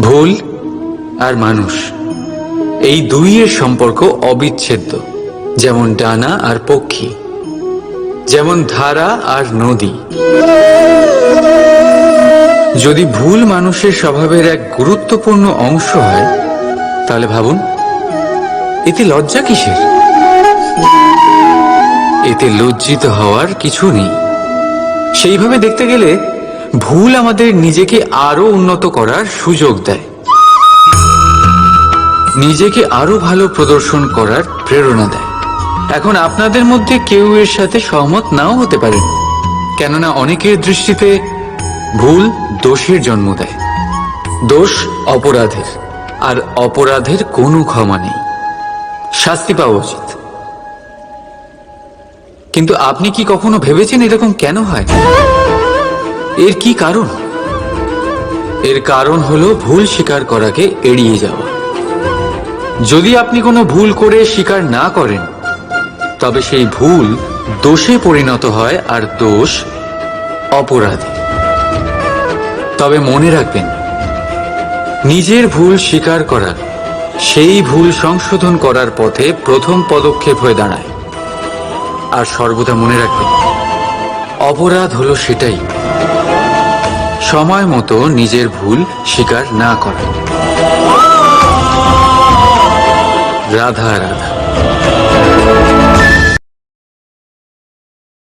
ভুল আর মানুষ। এই দুইয়ের সম্পর্ক অবিচ্ছেদ্য, যেমন ডানা আর পক্ষী, যেমন ধারা আর নদী। যদি ভুল মানুষের স্বভাবের এক গুরুত্বপূর্ণ অংশ হয়, তাহলে ভাবুন, এতে লজ্জা কিসের? এতে লজ্জিত হওয়ার কিছু নেই। সেইভাবে দেখতে গেলে ভুল আমাদের নিজেকে আরও উন্নত করার সুযোগ দেয়। নিজেকে আরও ভালো প্রদর্শন করার প্রেরণা দেয়। এখন আপনাদের মধ্যে কেউ এর সাথে সহমত নাও হতে পারেন কেননা অনেকের দৃষ্টিতে ভুল দোষের জন্ম দেয়। দোষ অপরাধের, আর অপরাধের কোনো ক্ষমা নেই। শাস্তি পাওয়া উচিত। কিন্তু আপনি কি কখনো ভেবেছেন এরকম কেন হয়? এর কি কারণ? এর কারণ হলো ভুল স্বীকার করাকে এড়িয়ে যাওয়া। যদি আপনি কোনো ভুল করে স্বীকার না করেন, তবে সেই ভুল দোষে পরিণত হয় আর দোষ অপরাধে। তবে মনে রাখবেন, নিজের ভুল স্বীকার করা সেই ভুল সংশোধন করার পথে প্রথম পদক্ষেপ হয়ে দাঁড়ায়। আর সর্বদা মনে রাখবেন, অপরাধ হলো সেটাই। সময় মতো নিজের ভুল স্বীকার না করা রাধা রাধা।